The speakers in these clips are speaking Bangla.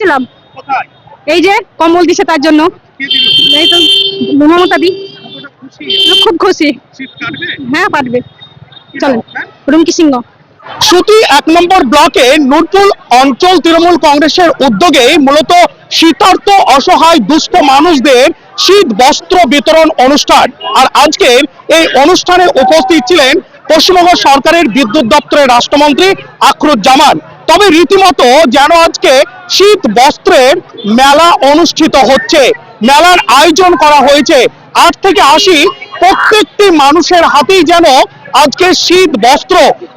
ছিলাম। এই যে কম্বল দিছে তার জন্য। এই তো মমতা দি। খুব খুশি। হ্যাঁ পারবে চলেন রুমকি সিংহ। সুতি এক নম্বর ব্লকে নুরপুর অঞ্চল তৃণমূল কংগ্রেসের উদ্যোগে মূলত শীতার্ত অসহায় দুস্থ মানুষদের শীত বস্ত্র বিতরণ অনুষ্ঠান। আর আজকের এই অনুষ্ঠানে উপস্থিত ছিলেন পশ্চিমবঙ্গ সরকারের বিদ্যুৎ দপ্তরের রাষ্ট্রমন্ত্রী আখরুজ্জামান। তবে রীতিমতো যেন আজকে শীত বস্ত্রের মেলা অনুষ্ঠিত হচ্ছে। মেলার আয়োজন করা হয়েছে। আট থেকে আশি প্রত্যেকটি মানুষের হাতেই যেন আজকে শীত বস্ত্র।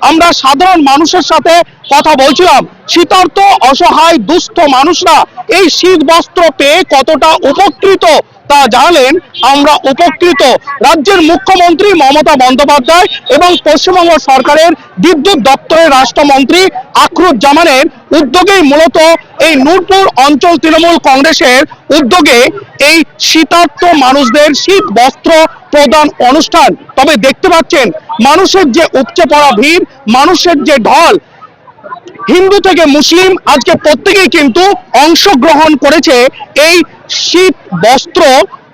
আমরা সাধারণ মানুষের সাথে কথা বলছিলাম। শীতার্থ, অসহায়, দুস্থ মানুষরা এই শীত বস্ত্র পেয়ে কতটা উপকৃত তা জানালেন আমরা উপকৃত রাজ্যের মুখ্যমন্ত্রী মমতা বন্দ্যোপাধ্যায় এবং পশ্চিমবঙ্গ সরকারের বিদ্যুৎ দপ্তরের রাষ্ট্রমন্ত্রী আখরুজ্জামানের উদ্যোগেই মূলত এই নূরপুর অঞ্চল তৃণমূল কংগ্রেসের উদ্যোগে এই শীতার্ত মানুষদের শীত বস্ত্র প্রদান অনুষ্ঠান। তবে দেখতে পাচ্ছেন, মানুষের যে উপচে পড়া ভিড়, মানুষের যে ঢল হিন্দু থেকে মুসলিম আজকে প্রত্যেকেই কিন্তু অংশগ্রহণ করেছে এই শীত বস্ত্র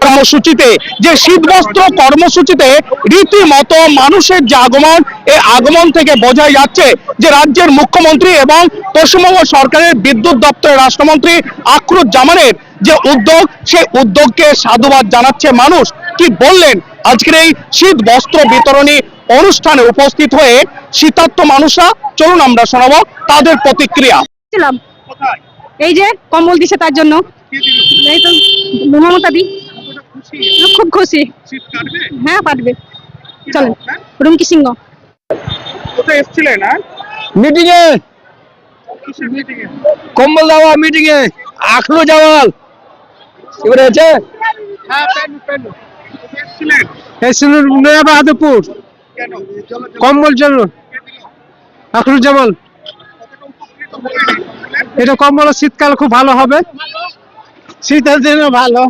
কর্মসূচিতে। যে শীত বস্ত্র কর্মসূচিতে রীতিমতো মানুষের যে আগমন, এই আগমন থেকে বোঝা যাচ্ছে যে রাজ্যের মুখ্যমন্ত্রী এবং পশ্চিমবঙ্গ সরকারের বিদ্যুৎ দপ্তরের রাষ্ট্রমন্ত্রী আখরুজ্জামানের যে উদ্যোগ, সেই উদ্যোগকে সাধুবাদ জানাচ্ছে মানুষ। কি বললেন? আজকের এই শীত বস্ত্র বিতরণী অনুষ্ঠানে উপস্থিত হয়ে শীতার্থ মানুষরা চলুন আমরা শোনাবো তাদের প্রতিক্রিয়া। ছিলাম। এই যে কম্বল দিছে তার জন্য। কে দিল? এই তো মমতা দি। খুব খুশি। হ্যাঁ পারবে কি চলেন। রুমকি সিংহ। কোথায় এসেছিলেন মিটিং এ কিসের মিটিং এ কম্বল দেওয়া মিটিং এ আখলু জামাল। এবারে আছে? হ্যাঁ পেন পেন। কোথায় এসেছিলেন নয়া বাহাদুরপুর। কেন চলো চলো কম্বল জন্য। কে দিল জামাল। এটা কম্বল শীতকাল খুব ভালো হবে। শীতের দিনে ভালো।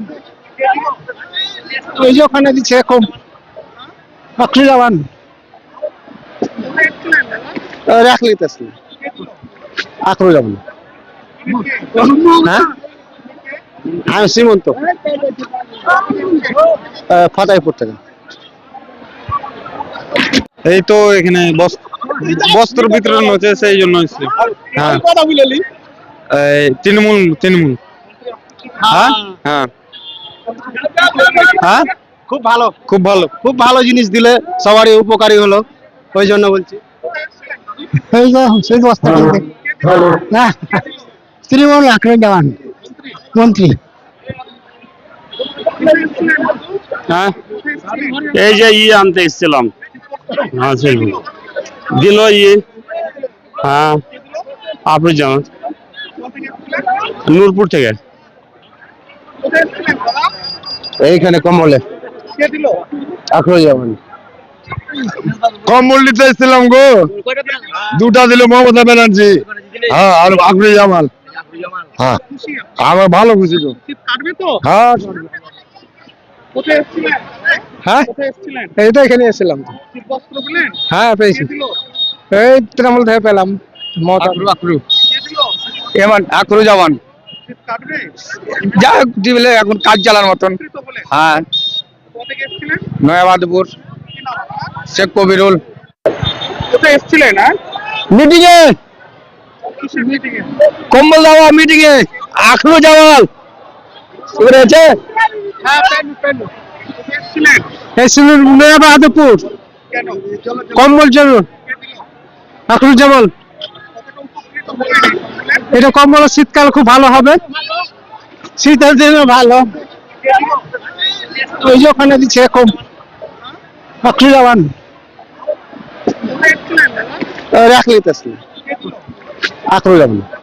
ওই যে ওখানে দিচ্ছে কম আখলু জামান। কোথায় এসেছিলেন রাখলি তেসলি কে দিল আখলু হ্যাঁ আমি সীমন্ত আহ, ফাতাইপুর থেকে। এই তো এখানে বস্ত্র বিতরণ হচ্ছে সেই জন্য হ্যাঁ। তৃণমূল তৃণমূল। হ্যাঁ? হ্যাঁ। হ্যাঁ? খুব ভালো। খুব ভালো। খুব ভালো জিনিস দিলে সবারই উপকারী হলো। ওই জন্য বলছি। সেই না তৃণমূল আঁকড়ে দেওয়ান। মন্ত্রী। হ্যাঁ। এই যে ই আনতে এসেছিলাম। হ্যাঁ দিল ই হ্যাঁ আপনি জানান নূরপুর থেকে এইখানে কমলে কে দিল আঁকড়ে যাবেন কম্বল নিতে এসেছিলাম গো। দুটা দিল মমতা ব্যানার্জি। হ্যাঁ আর আখরি জামাল। হ্যাঁ আমার ভালো খুশি গো। শীত কাটবে তো? হ্যাঁ। কোথায় এসেছিলেন হ্যাঁ? এই তো এখানে এসেছিলাম। হ্যাঁ পেয়েছি। এই তৃণমূল থেকে পেলাম। মমতা আখরু কে এমন আখরু জামান। শীত কাটবে? যা দিলে এখন কাজ চালার মতন। হ্যাঁ। কোথা থেকে এসেছিলেন? নয়াবাদপুর? শেখ কবিরুল। এসেছিলেন আর মিটিং এ কম্বল দেওয়া মিটিং এ আখরু জামাল এবারে আছে হ্যাঁ পেন পেন। কোথায় এসেছিলেন বাহাদুরপুর কম্বল? এটা কম্বল শীতকাল খুব ভালো হবে। শীতের দিনে ভালো। ওই যে ওখানে দিচ্ছে কম আখলু জামান কোথায়